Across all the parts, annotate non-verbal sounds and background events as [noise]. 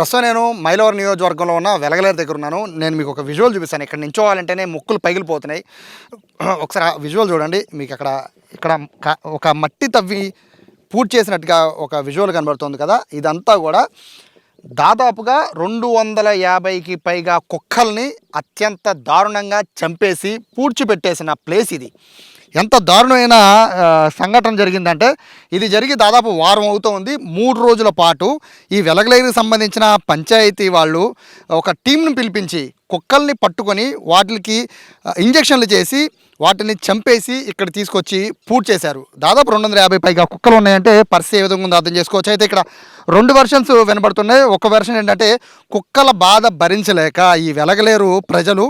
ప్రస్తుతం నేను మైలవరం నియోజకవర్గంలో ఉన్న వెలగలేరు దగ్గర ఉన్నాను. నేను మీకు ఒక విజువల్ చూపిస్తాను. ఇక్కడ నించోవాలంటేనే ముక్కులు పగిలిపోతున్నాయి [clears throat] ఒకసారి ఆ విజువల్ చూడండి. మీకు అక్కడ ఇక్కడ ఒక మట్టి తవ్వి పూర్తి చేసినట్టుగా ఒక విజువల్ కనబడుతుంది కదా. ఇదంతా కూడా దాదాపుగా రెండు వందల యాభైకి పైగా కుక్కల్ని అత్యంత దారుణంగా చంపేసి పూడ్చిపెట్టేసిన ప్లేస్ ఇది. ఎంత దారుణమైన సంఘటన జరిగిందంటే ఇది జరిగి దాదాపు వారం అవుతోంది. మూడు రోజుల పాటు ఈ వెలగలేరుకి సంబంధించిన పంచాయతీ వాళ్ళు ఒక టీంను పిలిపించి కుక్కల్ని పట్టుకొని వాటికి ఇంజక్షన్లు ఇంజెక్షన్లు చేసి వాటిని చంపేసి ఇక్కడ తీసుకొచ్చి పూర్తి చేశారు. దాదాపు రెండు వందల యాభై పైగా కుక్కలు ఉన్నాయంటే పరిస్థితి ఏ విధంగా ఉందో అర్థం చేసుకోవచ్చు. అయితే ఇక్కడ రెండు వెర్షన్స్ వినబడుతున్నాయి. ఒక వెర్షన్ ఏంటంటే కుక్కల బాధ భరించలేక ఈ వెలగలేరు ప్రజలు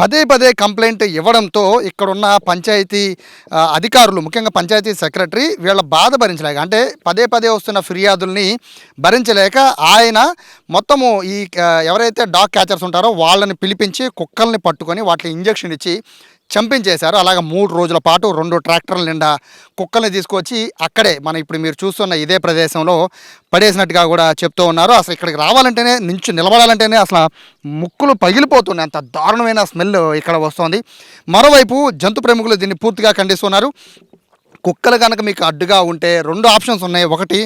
పదే పదే కంప్లైంట్ ఇవ్వడంతో ఇక్కడున్న పంచాయతీ అధికారులు ముఖ్యంగా పంచాయతీ సెక్రటరీ వీళ్ళ బాధ భరించలేక అంటే పదే పదే వస్తున్న ఫిర్యాదుల్ని భరించలేక ఆయన మొత్తము ఈ ఎవరైతే డాగ్ క్యాచర్స్ ఉంటారో వాళ్ళని పిలిపించి కుక్కల్ని పట్టుకొని వాటికి ఇంజెక్షన్ ఇచ్చి చంపించేశారు. అలాగ మూడు రోజుల పాటు రెండు ట్రాక్టర్ల నిండా కుక్కల్ని తీసుకొచ్చి అక్కడే మనం ఇప్పుడు మీరు చూస్తున్న ఇదే ప్రదేశంలో పడేసినట్టుగా కూడా చెప్తూ ఉన్నారు. అసలు ఇక్కడికి రావాలంటేనే నించు నిలబడాలంటేనే అసలు ముక్కులు పగిలిపోతున్నాయి. అంత దారుణమైన స్మెల్ ఇక్కడ వస్తుంది. మరోవైపు జంతు ప్రేమికులు దీన్ని పూర్తిగా ఖండిస్తున్నారు. కుక్కలు కనుక మీకు అడ్డుగా ఉంటే రెండు ఆప్షన్స్ ఉన్నాయి. ఒకటి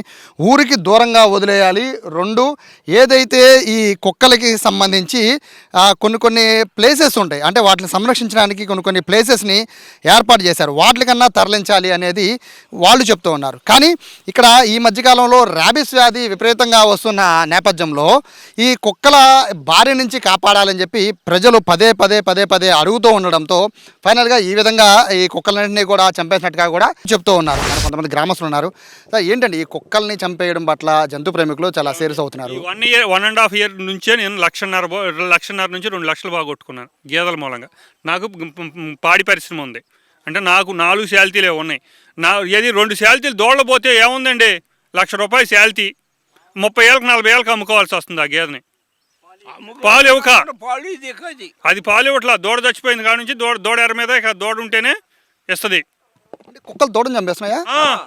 ఊరికి దూరంగా వదిలేయాలి. రెండు ఏదైతే ఈ కుక్కలకి సంబంధించి కొన్ని కొన్ని ప్లేసెస్ ఉంటాయి. అంటే వాటిని సంరక్షించడానికి కొన్ని కొన్ని ప్లేసెస్ని ఏర్పాటు చేశారు. వాటికన్నా తరలించాలి అనేది వాళ్ళు చెప్తూ ఉన్నారు. కానీ ఇక్కడ ఈ మధ్యకాలంలో ర్యాబిస్ వ్యాధి విపరీతంగా వస్తున్న నేపథ్యంలో ఈ కుక్కల బారి నుంచి కాపాడాలని చెప్పి ప్రజలు పదే పదే పదే పదే అడుగుతూ ఉండడంతో ఫైనల్గా ఈ విధంగా ఈ కుక్కలన్నింటినీ కూడా చంపేసినట్టుగా కూడా చెప్తూ ఉన్నారు. కొంతమంది గ్రామస్తులు ఉన్నారు. సార్, ఏంటండి ఈ కుక్కల్ని చంపేయడం పట్ల జంతు ప్రేమికులు చాలా సీరియస్ అవుతున్నారు. One year one and half year నుంచే నేను లక్షన్నర లక్షన్నర నుంచి రెండు లక్షలు బాగొట్టుకున్నాను గేదెల మూలంగా. నాకు పాడి పరిశ్రమ ఉంది. అంటే నాకు నాలుగు శాలితీలే ఉన్నాయి. నా ఏది రెండు శాలితీలు దోళ్ళ పోతే ఏముందండి? లక్ష రూపాయలు శాలితీ. ముప్పై ఏళ్ళకి నలభై ఏళ్ళకి అమ్ముకోవాల్సి వస్తుంది ఆ గేదెని. పాలు ఇవ్వక. అది పాలు ఇవ్వట్లా. దూడ చచ్చిపోయింది కాడ నుంచి దూడ దూడ ఎర మీద ఇక దూడ ఉంటేనే ఇస్తుంది. కుక్కలు దూడని చంపేస్తున్నాయా? ఆ,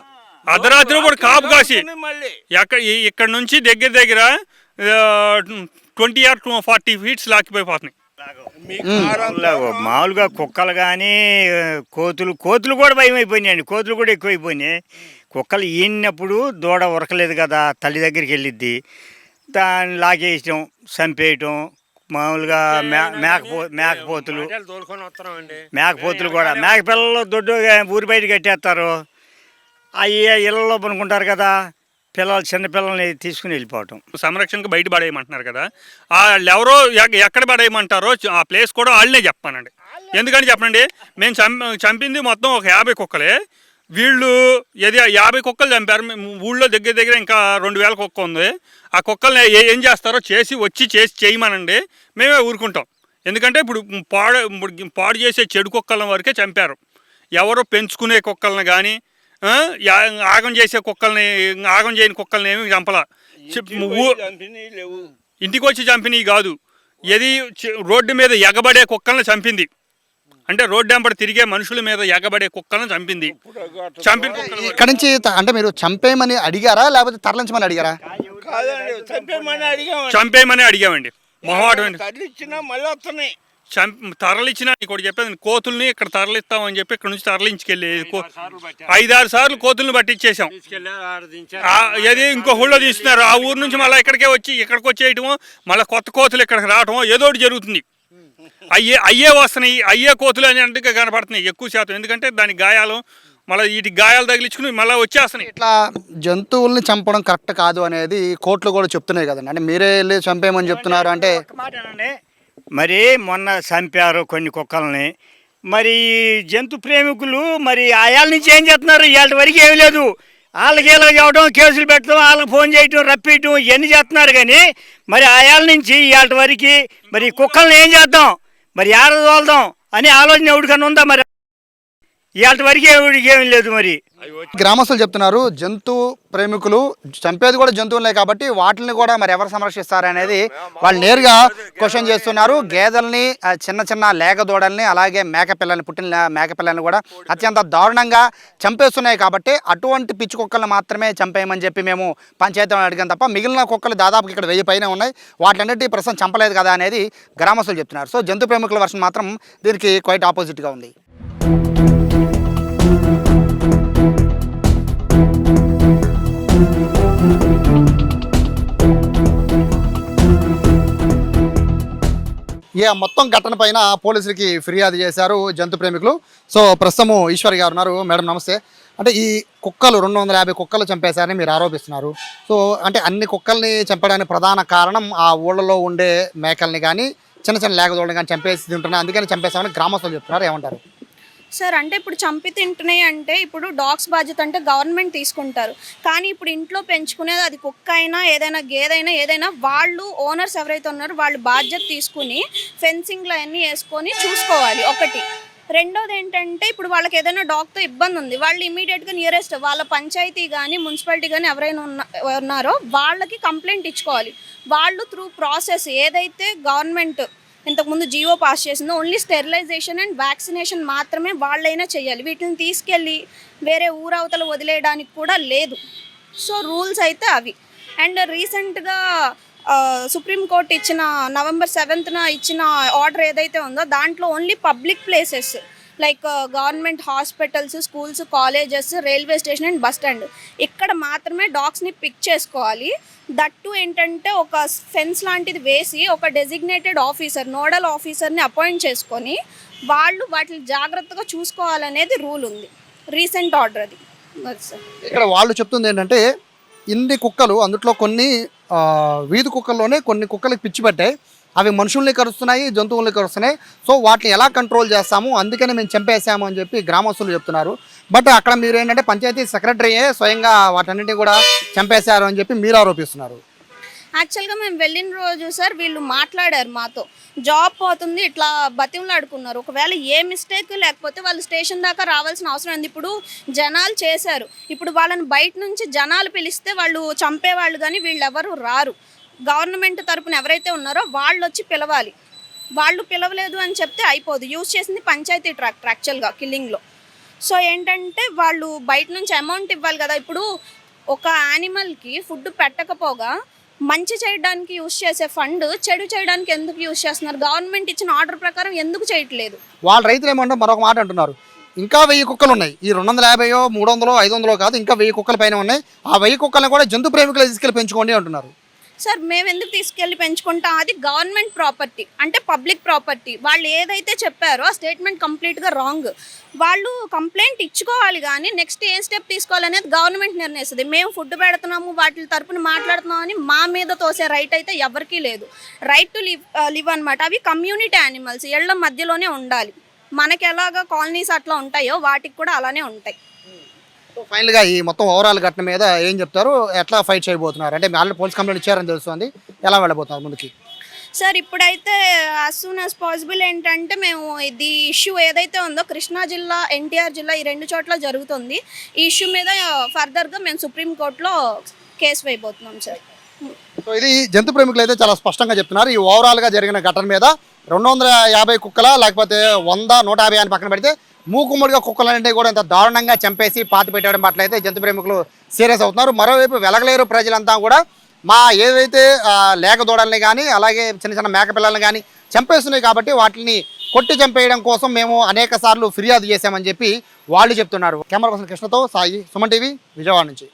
అర్ధరాత్రి కూడా కాపు కాసి. మళ్ళీ. ఎక్కడ ఈ- ఇక్కడ నుంచి దగ్గర దగ్గర ట్వంటీ ఆర్ ఫార్టీ ఫీట్స్ లాక్కిపోయిపోతున్నాయి. మామూలుగా మామూలుగా కుక్కలు కానీ కోతులు కోతులు కూడా భయం అయిపోయినాయండి. కోతులు కూడా ఎక్కువైపోయినాయి కుక్కలు ఈనినప్పుడు దూడ ఉరకలేదు కదా తల్లి దగ్గరికి వెళ్ళిద్ది. దాన్ని లాగేయటం చంపేయటం మామూలుగా మే మేకపో మేకపోతులు మేకపోతులు కూడా. మేక పిల్లలు దొడ్డు ఊరి బయట కట్టేస్తారు. అవి ఇళ్ళలో పనుకుంటారు కదా పిల్లలు చిన్న పిల్లల్ని తీసుకుని వెళ్ళిపోవటం. సంరక్షణకు బయట పడేయమంటున్నారు కదా. వాళ్ళు ఎవరో ఎక్- ఎక్కడ పడేయమంటారో ఆ ప్లేస్ కూడా వాళ్ళనే చెప్పానండి. ఎందుకని చెప్పండి మేము చంప చంపింది మొత్తం ఒక యాభై కుక్కలే. వీళ్ళు ఏది యాభై కుక్కలు చంపారు. ఊళ్ళో దగ్గర దగ్గర ఇంకా రెండు వేల కుక్క ఉంది. ఆ కుక్కల్ని ఏ- ఏం చేస్తారో చేసి వచ్చి చేసి చేయమనండి. మేమే ఊరుకుంటాం. ఎందుకంటే ఇప్పుడు పాడు ఇప్పుడు పాడు చేసే చెడు కుక్కల వరకే చంపారు. ఎవరో పెంచుకునే కుక్కల్ని కానీ ఆగం చేసే కుక్కల్ని ఆగం చేయని కుక్కల్ని ఏమి చంపలా. ఇంటికి వచ్చి చంపినవి కాదు. ఏది రోడ్డు మీద ఎగబడే కుక్కల్ని చంపింది. అంటే రోడ్డు వెంబడి తిరిగే మనుషుల మీద ఎగబడే కుక్కలను చంపింది. చంపిన కుక్కలు ఇక్కడ నుంచి అంటే మీరు చంపేయమని అడిగారా లేకపోతే తరలించమని అడిగారా? కాదండి చంపేమని అడిగామండి. చంపేయమని అడిగామండి. మొహమాటం తరలిచ్చినా మళ్ళీ వస్తున్నాయి. చంప తరలిచ్చిన ఇంకోటి చెప్పేది కోతుల్ని ఇక్కడ తరలిస్తామని చెప్పి ఇక్కడ నుంచి తరలించుకెళ్ళి కో- ఐదారు సార్లు కోతుల్ని పట్టించేసాం ఏది ఇంకో ఊళ్ళో తీస్తున్నారు. ఆ ఊరు నుంచి మళ్ళీ ఇక్కడికే వచ్చి ఇక్కడికి వచ్చేయటము మళ్ళీ కొత్త కోతులు ఇక్కడికి రావటం ఏదో ఒకటి జరుగుతుంది. అయ్యే అయ్యే వస్తున్నాయి అయ్యే కోతులు అని అంటే కనపడుతున్నాయి ఎక్కువ శాతం. ఎందుకంటే దాని గాయాలు మళ్ళీ వీటి గాయాలు తగిలించుకుని మళ్ళీ వచ్చేస్తున్నాయి. ఇట్లా జంతువుల్ని చంపడం కరెక్ట్ కాదు అనేది కోర్టులు కూడా చెప్తున్నాయి కదండి. అంటే మీరే వెళ్ళి చంపేయమని చెప్తున్నారు అంటే ఒక్క మాట ఏనండి, మరి మొన్న చంపారు కొన్ని కుక్కల్ని. మరి జంతు ప్రేమికులు మరి ఆయాల నుంచి ఏం చేస్తున్నారు? ఇవాళ వరకు ఏమీ లేదు. వాళ్ళకి వీళ్ళకి చెప్పడం కేసులు పెట్టడం వాళ్ళకి ఫోన్ చేయటం రప్పియటం ఇవన్నీ చేస్తున్నారు కానీ మరి ఆయాల నుంచి ఇవాళ వరకు మరి కుక్కల్ని ఏం చేద్దాం? మరి ఏడ తోలుదాం అని ఆలోచన ఎవరికన్నా ఉందా మరి? ఇవాళ వరకు ఎవరికి లేదు మరి. గ్రామస్తులు చెప్తున్నారు జంతు ప్రేమికులు చంపేది కూడా జంతువులే కాబట్టి వాటిని కూడా మరి ఎవరు సంరక్షిస్తారు అనేది వాళ్ళు నేరుగా క్వశ్చన్ చేస్తున్నారు. గేదెల్ని చిన్న చిన్న లేక దూడల్ని అలాగే మేక పిల్లల్ని పుట్టిన మేకపిల్లని కూడా అత్యంత దారుణంగా చంపేస్తున్నాయి కాబట్టి అటువంటి పిచ్చి కుక్కలను మాత్రమే చంపేయమని చెప్పి మేము పంచాయతీ అడిగాం తప్ప మిగిలిన కుక్కలు దాదాపు ఇక్కడ వెయ్యి పైన ఉన్నాయి. వాటిలన్నిటి ప్రస్తుతం చంపలేదు కదా అనేది గ్రామస్తులు చెప్తున్నారు. సో జంతు ప్రేమికుల వర్షం మాత్రం దీనికి క్వైట్ ఆపోజిట్గా ఉంది. ఇక మొత్తం ఘటన పైన పోలీసులకి ఫిర్యాదు చేశారు జంతు ప్రేమికులు. సో ప్రస్తుతము ఈశ్వర్ గారు ఉన్నారు. మేడం నమస్తే. అంటే ఈ కుక్కలు రెండు వందల యాభై కుక్కలు చంపేశారని మీరు ఆరోపిస్తున్నారు. సో అంటే అన్ని కుక్కల్ని చంపడానికి ప్రధాన కారణం ఆ ఊళ్ళలో ఉండే మేకల్ని కానీ చిన్న చిన్న లేకదోళ్ళని కానీ చంపేసి తింటున్నాయి అందుకని చంపేశామని గ్రామస్తులు చెప్తున్నారు. ఏమంటారు? సార్ అంటే ఇప్పుడు చంపి తింటున్నాయి అంటే ఇప్పుడు డాగ్స్ బాధ్యత అంటే గవర్నమెంట్ తీసుకుంటారు. కానీ ఇప్పుడు ఇంట్లో పెంచుకునేది అది కుక్క అయినా ఏదైనా గేదైనా ఏదైనా వాళ్ళు ఓనర్స్ ఎవరైతే ఉన్నారో వాళ్ళు బాధ్యత తీసుకుని ఫెన్సింగ్లు అవన్నీ వేసుకొని చూసుకోవాలి ఒకటి. రెండోది ఏంటంటే ఇప్పుడు వాళ్ళకి ఏదైనా డాగ్తో ఇబ్బంది ఉంది. వాళ్ళు ఇమీడియట్గా నియరెస్ట్ వాళ్ళ పంచాయతీ కానీ మున్సిపాలిటీ కానీ ఎవరైనా ఉన్న ఉన్నారో వాళ్ళకి కంప్లైంట్ ఇచ్చుకోవాలి. వాళ్ళు త్రూ ప్రాసెస్ ఏదైతే గవర్నమెంట్ ఇంతకుముందు జియో పాస్ చేసిందో. ఓన్లీ స్టెరిలైజేషన్ అండ్ వ్యాక్సినేషన్ మాత్రమే వాళ్ళైనా చేయాలి. వీటిని తీసుకెళ్ళి వేరే ఊరవతలు వదిలేయడానికి కూడా లేదు. సో రూల్స్ అయితే అవి. అండ్ రీసెంట్గా సుప్రీంకోర్టు ఇచ్చిన నవంబర్ సెవెంత్న ఇచ్చిన ఆర్డర్ ఏదైతే ఉందో దాంట్లో only public places like government hospitals schools colleges railway station and bus stand. ఇక్కడ మాత్రమే డాగ్స్ని పిక్ చేసుకోవాలి. దట్టు ఏంటంటే ఒక ఫెన్స్ లాంటిది వేసి ఒక డెసిగ్నేటెడ్ ఆఫీసర్ నోడల్ ఆఫీసర్ని అపాయింట్ చేసుకొని వాళ్ళు వాటిని జాగ్రత్తగా చూసుకోవాలనేది రూల్ ఉంది. రీసెంట్ ఆర్డర్ అది. ఇక్కడ వాళ్ళు చెప్తుంది ఏంటంటే ఇన్ని కుక్కలు అందుట్లో కొన్ని వీధి కుక్కల్లోనే కొన్ని కుక్కలకి పిచ్చి పట్టాయి అవి మనుషుల్ని కరుస్తున్నాయి జంతువుల్ని కరుస్తున్నాయి. సో వాటిని ఎలా కంట్రోల్ చేస్తాము? అందుకని మేము చంపేసాము అని చెప్పి గ్రామస్తులు చెప్తున్నారు. బట్ అక్కడ మీరు ఏంటంటే పంచాయతీ సెక్రటరీయే స్వయంగా వాటన్నిటిని కూడా చంపేశారు అని చెప్పి మీరు ఆరోపిస్తున్నారు. యాక్చువల్గా మేము వెళ్ళిన రోజు సార్ వీళ్ళు మాట్లాడారు మాతో. జాబ్ పోతుంది ఇట్లా బతిమలాడుకున్నారు. ఒకవేళ ఏ మిస్టేక్ లేకపోతే వాళ్ళు స్టేషన్ దాకా రావాల్సిన అవసరం ఉంది. ఇప్పుడు జనాలు చేశారు. ఇప్పుడు వాళ్ళని బయట నుంచి జనాలు పిలిస్తే వాళ్ళు చంపేవాళ్ళు కానీ వీళ్ళు ఎవరు రారు. గవర్నమెంట్ తరపున ఎవరైతే ఉన్నారో వాళ్ళు వచ్చి పిలవాలి. వాళ్ళు పిలవలేదు అని చెప్తే అయిపోదు. యూజ్ చేసింది పంచాయతీ ట్రాక్టర్ యాక్చువల్గా కిల్లింగ్లో. సో ఏంటంటే వాళ్ళు బయట నుంచి అమౌంట్ ఇవ్వాలి కదా. ఇప్పుడు ఒక యానిమల్కి ఫుడ్ పెట్టకపోగా మంచి చేయడానికి యూజ్ చేసే ఫండ్ చెడు చేయడానికి ఎందుకు యూజ్ చేస్తున్నారు? గవర్నమెంట్ ఇచ్చిన ఆర్డర్ ప్రకారం ఎందుకు చేయట్లేదు? వాళ్ళ రైతులు ఏమంటారు? మరొక మాట అంటున్నారు. ఇంకా వెయ్యి కుక్కలు ఉన్నాయి. ఈ రెండు వందల యాభైయో మూడు వందలో ఐదు వందలో కాదు ఇంకా వెయ్యి కుక్కల పైన ఉన్నాయి. ఆ వెయ్యి కుక్కలను కూడా జంతు ప్రేమికులు తీసుకెళ్ళి పెంచుకోండి అంటున్నారు. సార్ మేము ఎందుకు తీసుకెళ్ళి పెంచుకుంటాం? అది గవర్నమెంట్ ప్రాపర్టీ అంటే పబ్లిక్ ప్రాపర్టీ. వాళ్ళు ఏదైతే చెప్పారో ఆ స్టేట్మెంట్ కంప్లీట్గా రాంగ్. వాళ్ళు కంప్లైంట్ ఇచ్చుకోవాలి కానీ నెక్స్ట్ ఏ స్టెప్ తీసుకోవాలనేది గవర్నమెంట్ నిర్ణయిస్తుంది. మేము ఫుడ్ పెడుతున్నాము వాటి తరపున మాట్లాడుతున్నాం అని మా మీద తోసే రైట్ అయితే ఎవరికీ లేదు. రైట్ టు లివ్ లివ్ అనమాట అవి కమ్యూనిటీ యానిమల్స్ ఇళ్ళ మధ్యలోనే ఉండాలి. మనకి ఎలాగ కాలనీస్ అట్లా ఉంటాయో వాటికి కూడా అలానే ఉంటాయి. సో ఫైనల్గా ఈ మొత్తం ఓవరాల్ ఘటన మీద ఏం చెప్తారు? ఎట్లా ఫైట్ చేయబోతున్నారు? అంటే ఆల్రెడీ పోలీస్ కంప్లైంట్ ఇచ్చారని తెలుస్తుంది. ఎలా వెళ్ళబోతున్నారు ముందుకి? సార్ ఇప్పుడైతే యాజ్ సూన్ యాజ్ పాసిబుల్ ఏంటంటే మేము ఇది ఇష్యూ ఏదైతే ఉందో కృష్ణా జిల్లా ఎన్టీఆర్ జిల్లా ఈ రెండు చోట్ల జరుగుతుంది. ఈ ఇష్యూ మీద ఫర్దర్గా మేము సుప్రీంకోర్టులో కేసు వేయబోతున్నాం సార్. సో ఇది జంతు ప్రేమికులు అయితే చాలా స్పష్టంగా చెప్తున్నారు. ఈ ఓవరాల్గా జరిగిన ఘటన మీద రెండు వందల యాభై కుక్కల లేకపోతే వంద నూట యాభై అని పక్కన పెడితే మూకుమ్మడిగా కుక్కలన్నింటినీ కూడా ఇంత దారుణంగా చంపేసి పాతి పెట్టడం పట్ల అయితే జంతు ప్రేమికులు సీరియస్ అవుతున్నారు. మరోవైపు వెలగలేరు ప్రజలంతా కూడా మా ఏదైతే లేక దూడల్ని కానీ అలాగే చిన్న చిన్న మేక పిల్లల్ని కానీ చంపేస్తున్నాయి కాబట్టి వాటిని కొట్టి చంపేయడం కోసం మేము అనేక సార్లు ఫిర్యాదు చేశామని చెప్పి వాళ్ళు చెప్తున్నారు. కెమెరా పర్సన్ కృష్ణతో సాయి సుమన్ టీవీ విజయవాడ నుంచి.